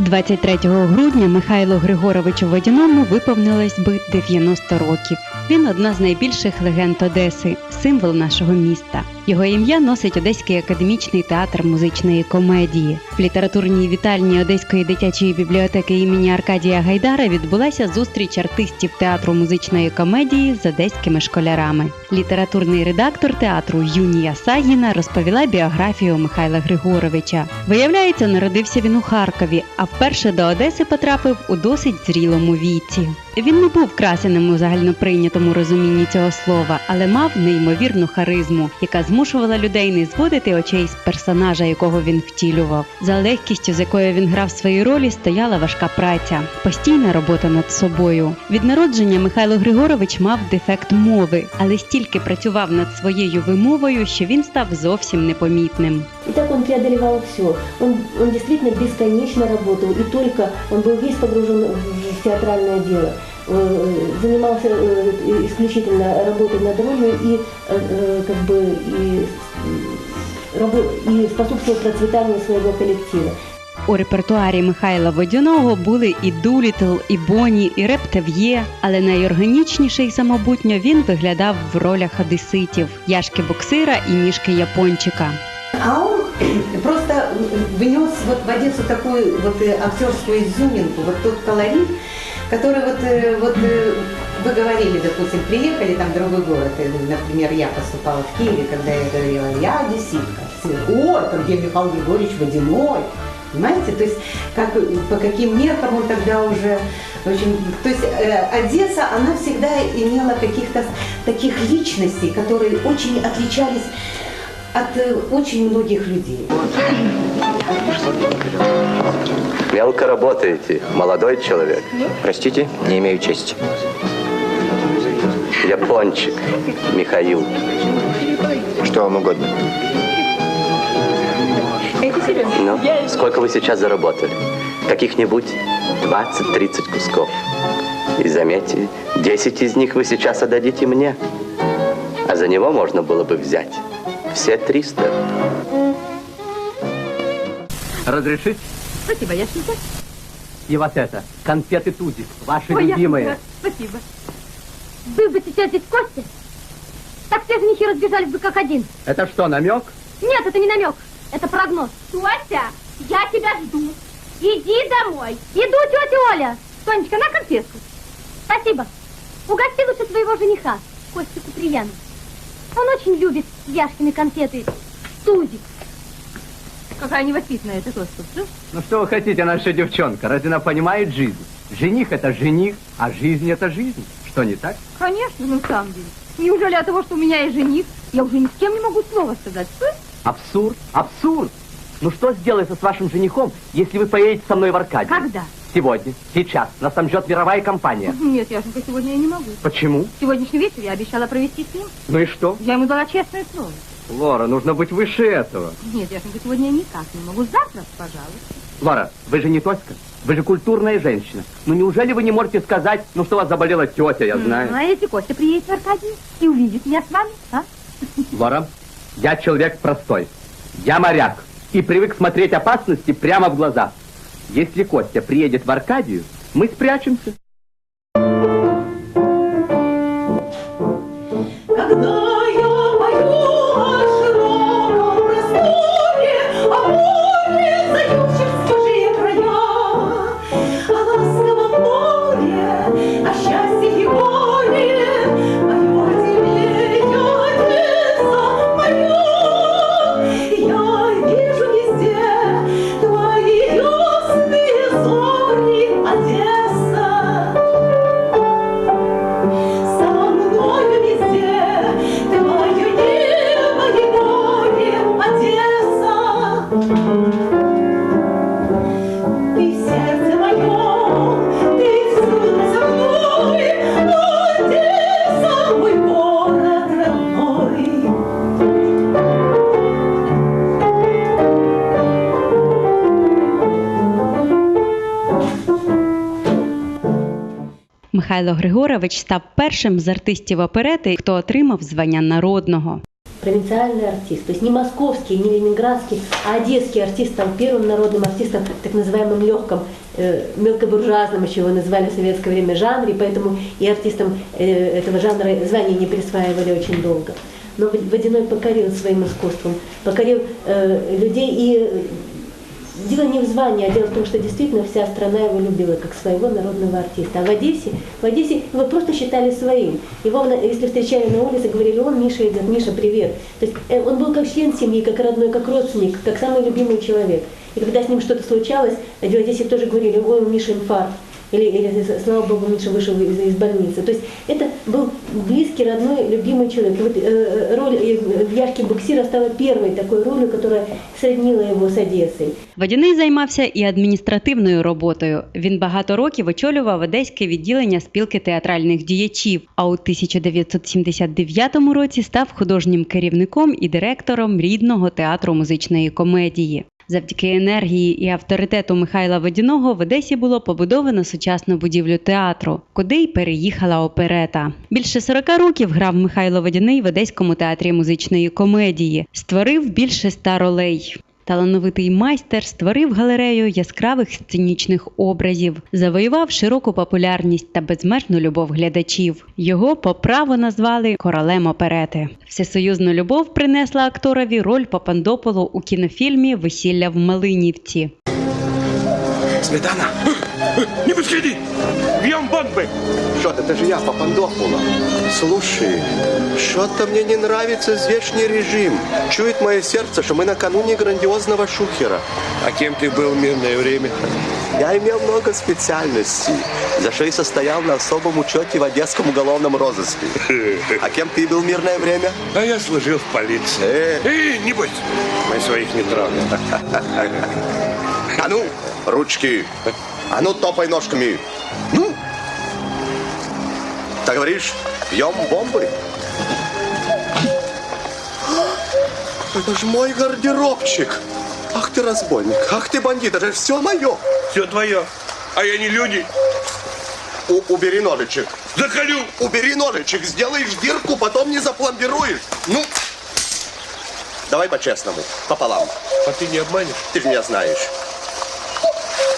23 грудня Михайлу Григоровичу Водяному виповнилось би 90 років. Він одна з найбільших легенд Одеси, символ нашого міста. Його ім'я носить Одеський академічний театр музичної комедії. В літературній вітальні Одеської дитячої бібліотеки імені Аркадія Гайдара відбулася зустріч артистів театру музичної комедії з одеськими школярами. Літературний редактор театру Юнія Сагіна розповіла біографію Михайла Григоровича. Виявляється, народився він у Харкові, а вперше до Одеси потрапив у досить зрілому віці. Він не був красеним у загальноприйнятому розумінні цього слова, але мав неймовірну харизму, яка змушувала людей не зводити очей з персонажа, якого він втілював. За легкістю, з якою він грав свої ролі, стояла важка праця, постійна робота над собою. Від народження Михайло Григорович мав дефект мови, але стільки працював над своєю вимовою, що він став зовсім непомітним. И так он преодолевал все. Он, он действительно бесконечно работал, и только он был весь погружен в театральное дело. Э, Занимался э, исключительно работой над ролью и, э, э, как бы, и, э, рабо- и способствовал процветанию своего коллектива. У репертуарі Михайла Водяного були і Дулітл, і Боні, і Рептев'є, але найорганічніше і самобутньо він виглядав в ролях одеситів Яшки Боксира і Мішки Япончика. А он просто внес вот в Одессу такую вот э, актерскую изюминку, вот тот колорит, который вот, э, вот э, вы говорили, допустим, приехали там в другой город, например, я поступала в Киеве, когда я говорила, я одесситка. О, это где Михаил Григорьевич Водяной. Понимаете, то есть как, по каким меркам он тогда уже, в общем, то есть э, Одесса, она всегда имела каких-то таких личностей, которые очень отличались от э, очень многих людей. Мелко работаете, молодой человек. Простите, не имею чести. Япончик Михаил. Что вам угодно? Ну, сколько вы сейчас заработали? Каких-нибудь 20-30 кусков. И заметьте, 10 из них вы сейчас отдадите мне. А за него можно было бы взять все 300. Разрешить? Спасибо, Яшенька. И вот это, конфеты Тузик, ваши Ой, любимые. Яшенька, спасибо. Был бы сейчас здесь Костя, так все женихи разбежались бы как один. Это что, намек? Нет, это не намек, это прогноз. Костя, я тебя жду. Иди домой. Иду, тетя Оля. Сонечка, на конфетку. Спасибо. Угости лучше своего жениха, Костю Куприяна. Он очень любит Яшкины конфеты. Тузик. Какая невоспитанная эта Костя. Ну что вы хотите, наша девчонка? Разве она понимает жизнь? Жених это жених, а жизнь это жизнь. Что, не так? Конечно, на самом деле. Неужели от того, что у меня есть жених, я уже ни с кем не могу слова сказать? Слышь? Абсурд, абсурд. Ну что сделается с вашим женихом, если вы поедете со мной в Аркадию? Когда? Сегодня, сейчас. Нас там ждет мировая компания. Нет, Яшенька, сегодня я не могу. Почему? Сегодняшний вечер я обещала провести с ним. Ну и что? Я ему дала честное слово. Лора, нужно быть выше этого. Нет, Яшенька, сегодня я никак не могу. Завтра, пожалуйста. Лора, вы же не Тоська. Вы же культурная женщина. Ну неужели вы не можете сказать, ну что вас заболела тетя, я знаю. А если Костя приедет в Аркадию и увидит меня с вами, а? Лора, я человек простой. Я моряк и привык смотреть опасности прямо в глаза. Если Костя приедет в Аркадию, мы спрячемся. Михайло Григорович став першим з артистів оперети, хто отримав звання народного. провинциальный артист. То есть не московский, не ленинградский, а одесский артист стал первым народным артистом, так называемым легком, э, мелкобуржуазном, еще его называли в советское время, жанре, поэтому и артистам э, этого жанра звания не присваивали очень долго. Но Водяной покорил своим искусством, покорил э, людей и э, Дело не в звании, а дело в том, что действительно вся страна его любила как своего народного артиста. А в Одессе, в Одессе его просто считали своим. Его, если встречали на улице, говорили, он Миша идет, Миша, привет. То есть э, он был как член семьи, как родной, как родственник, как самый любимый человек. И когда с ним что-то случалось, в Одессе тоже говорили, ой, у Миши инфаркт. Или, или, слава богу, Миша вышел из, из больницы. То есть это был близкий, родной, любимый человек. И вот э, роль э, Яшки Буксира стала первой такой ролью, которая соединила его с Одессой. Водяний займався і адміністративною роботою. Він багато років очолював одеське відділення спілки театральних діячів. А у 1979 році став художнім керівником і директором рідного театру музичної комедії. Завдяки енергії і авторитету Михайла Водяного в Одесі було побудовано сучасну будівлю театру, куди й переїхала оперета. Більше 40 років грав Михайло Водяний в Одеському театрі музичної комедії, створив більше ста ролей. Талановитий майстер створив галерею яскравих сценічних образів, завоював широку популярність та безмежну любов глядачів. Його по праву назвали королем оперети. Всесоюзну любов принесла акторові роль Папандополу у кінофільмі Весілля в Малинівці. Сметана! Не подходи! Бьем бомбы! Что это же я, Папандопула. Слушай, что-то мне не нравится здешний режим. Чует мое сердце, что мы накануне грандиозного шухера. А кем ты был в мирное время? Я имел много специальностей, за что и состоял на особом учете в Одесском уголовном розыске. А кем ты был в мирное время? А я служил в полиции. Э. Эй, не бойся, мы своих не трогаем. А ну, ручки. А ну, топай ножками. Ну. Так говоришь, бьем бомбы? Это же мой гардеробчик. Ах ты разбойник, ах ты бандит, это же все мое. Все твое. А я не люди. У- убери ножичек. Заколю! Убери ножичек, сделаешь дырку, потом не запломбируешь. Ну, давай по-честному, пополам. А ты не обманешь? Ты же меня знаешь.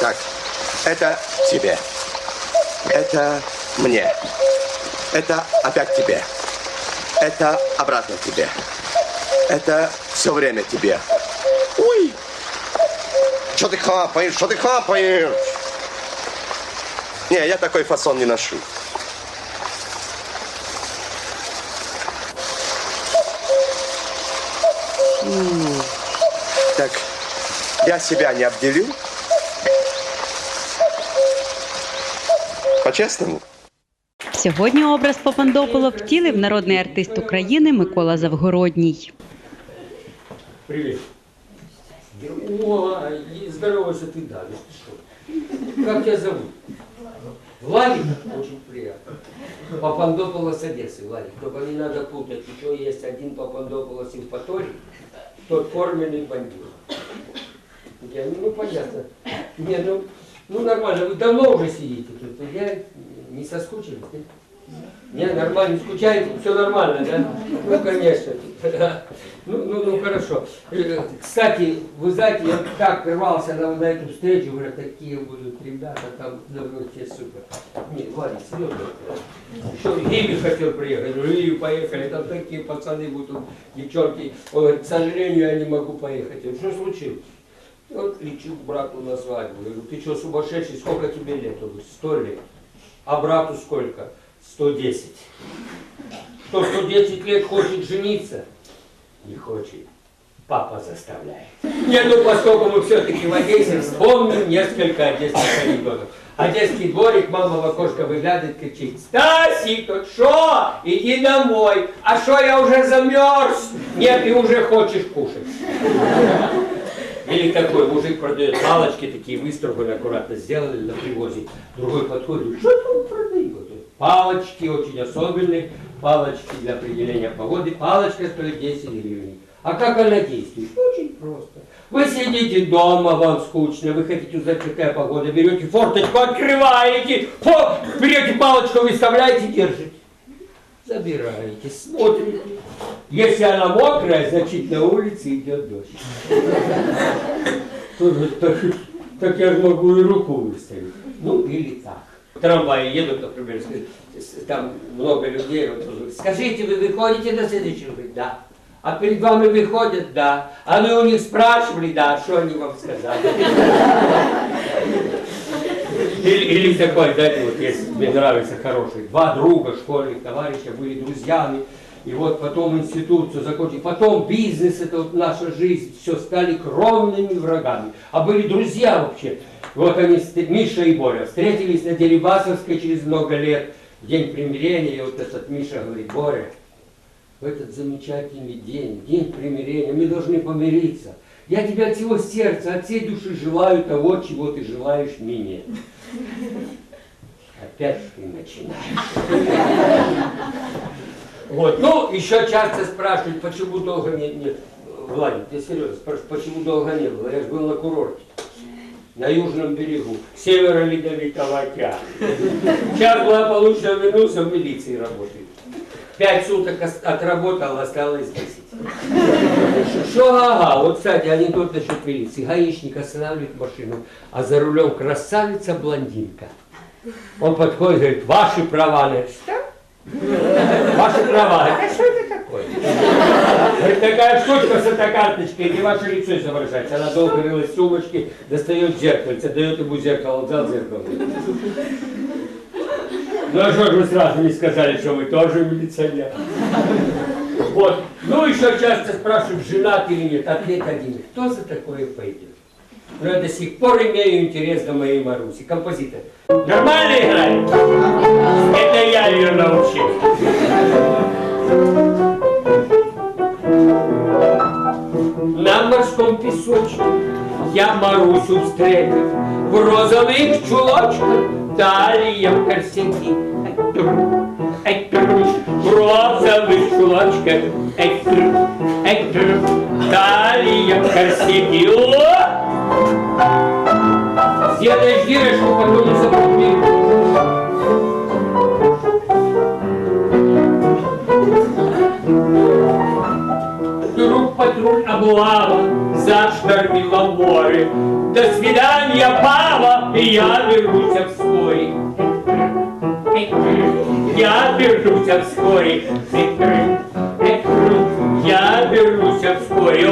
Так, это тебе. Это мне. Это опять тебе. Это обратно тебе. Это все время тебе. Ой! Что ты хапаешь? Что ты хапаешь? Не, я такой фасон не ношу. Так, я себя не обделил? По-честному? Сьогодні образ Папандопола втілив народний артист України Микола Завгородній. Привет. О, и здоровайся ты, Давид. Ты что? Как тебя зовут? Владик? Очень приятно. Папандополос Одессы, Владик. Только не надо путать. Еще есть один Папандополос Евпаторий, тот форменный бандит. Я, ну, понятно. Не, ну, ну, нормально. Вы давно уже сидите тут. Я не соскучились, да? Не, нормально, скучаете, все нормально, да? Ну, конечно. Ну, ну, ну, хорошо. Э, Кстати, вы знаете, я так рвался на, на эту встречу, говорят, такие будут ребята, там, ну, те супер. Нет, ладно, серьезно. Еще Риме хотел приехать, в Ривию поехали, там такие пацаны будут, девчонки. Он говорит, к сожалению, я не могу поехать. Говорю, что случилось? Вот лечу к брату на свадьбу. Я говорю, ты что, сумасшедший, сколько тебе лет? Он говорит, сто лет. А брату сколько? 110. Кто 110 лет хочет жениться? Не хочет. Папа заставляет. Не, ну поскольку мы все-таки в Одессе, вспомним несколько одесских анекдотов. Одесский дворик, мама в окошко выглядывает, кричит, Стасик, шо? Иди домой. А шо, я уже замерз? Нет, ты уже хочешь кушать. Или такой мужик продает палочки, такие выструганы, аккуратно сделали на привозе. Другой подходит, что там продает? Палочки очень особенные, палочки для определения погоды. Палочка стоит 10 гривен. А как она действует? Очень просто. Вы сидите дома, вам скучно, вы хотите узнать, какая погода, берете форточку, открываете, фо, берете палочку, выставляете, держите. Собираете, смотрите. Если она мокрая, значит на улице идет дождь. Так, так я же могу и руку выставить. Ну, или так. В трамвае едут, например, там много людей, скажите, вы выходите на следующий? Говорит, да. А перед вами выходят, да. А вы у них спрашивали, да, что они вам сказали? Или, или такой, знаете, вот есть, мне нравится хороший, два друга, школьных товарища, были друзьями, и вот потом институт все закончили, потом бизнес, это вот наша жизнь, все стали кровными врагами, а были друзья вообще. Вот они, Миша и Боря, встретились на Дерибасовской через много лет, день примирения, и вот этот Миша говорит, Боря, в этот замечательный день, день примирения, мы должны помириться. Я тебе от всего сердца, от всей души желаю того, чего ты желаешь мне. Опять ты начинаешь. Вот, ну, еще часто спрашивают, почему долго не, не... Владик, я серьезно спрашиваю, почему долго не было? Я же был на курорте. На южном берегу, севера Ледовитого океана. Сейчас благополучно вернулся, в милиции работает. Пять суток отработал, осталось десять. Что, ага, вот, кстати, анекдот насчет милиции. Гаишник останавливает машину, а за рулем красавица-блондинка. Он подходит и говорит, ваши права. Она говорит, что? Ваши права. А что это такое? Говорит, такая штучка с этой карточкой, где ваше лицо изображается. Она долго рылась в сумочке, достает зеркальце, дает ему зеркало, он взял зеркало. Ну а что же вы сразу не сказали, что вы тоже милиционер? Вот. Ну, еще часто спрашивают, женат или нет. Ответ один. Кто за такое пойдет? Но я до сих пор имею интерес до моей Маруси. Композитор. Нормально играет? Это я ее научил. На морском песочке я Марусю встретил В розовых чулочках, талия в корсете Тру, ай, тру, талия в корсете! Сделаешь дырочку, потом забудь Вдруг патруль облава заштормила море. До свидания, пава, и я вернусь вскоре. Я вернусь вскоре. Я вернусь вскоре.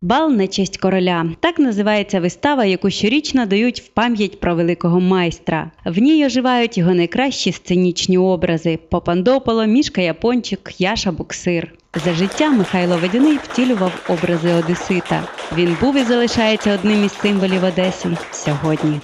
Бал на честь короля так називається вистава, яку щорічно дають в пам'ять про великого майстра. В ній оживають його найкращі сценічні образи: Попандополо, Мішка Япончик, Яша Буксир. За життя Михайло Водяний втілював образи Одесита. Він був і залишається одним із символів Одеси сьогодні.